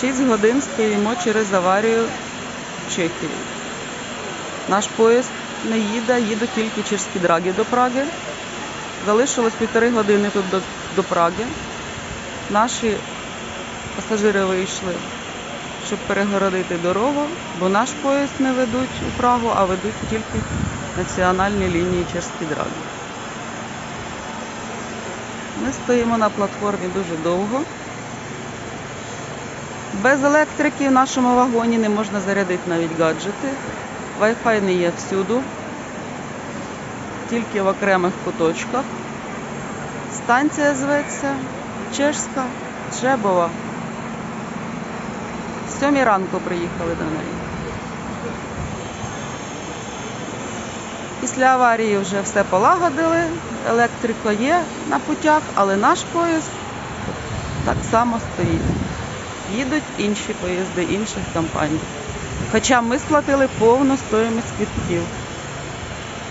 6 годин стоїмо через аварію в Чехії. Наш поїзд не їде, їде тільки через Підраги до Праги. Залишилось півтори години тут до, до Праги. Наші пасажири вийшли, щоб перегородити дорогу, бо наш поїзд не ведуть у Прагу, а ведуть тільки національні лінії через Підраги. Ми стоїмо на платформі дуже довго. Без електрики в нашому вагоні не можна зарядити навіть гаджети. Wi-Fi не є всюду, тільки в окремих куточках. Станція зветься Чешська Чебова. Сьомій ранку приїхали до неї. Після аварії вже все полагодили, електрика є на путях, але наш поїзд так само стоїть. Їдуть інші поїзди інших компаній. Хоча ми сплатили повну стоїмость квитків.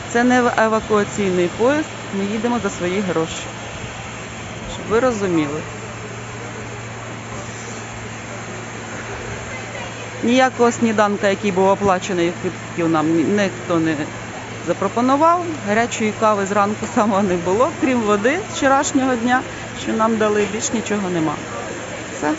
Це не евакуаційний поїзд, ми їдемо за свої гроші. Щоб ви розуміли. Ніякого сніданка, який був оплачений квитків, нам ніхто не запропонував. Гарячої кави зранку самого не було, крім води вчорашнього дня, що нам дали, більш нічого нема. Все.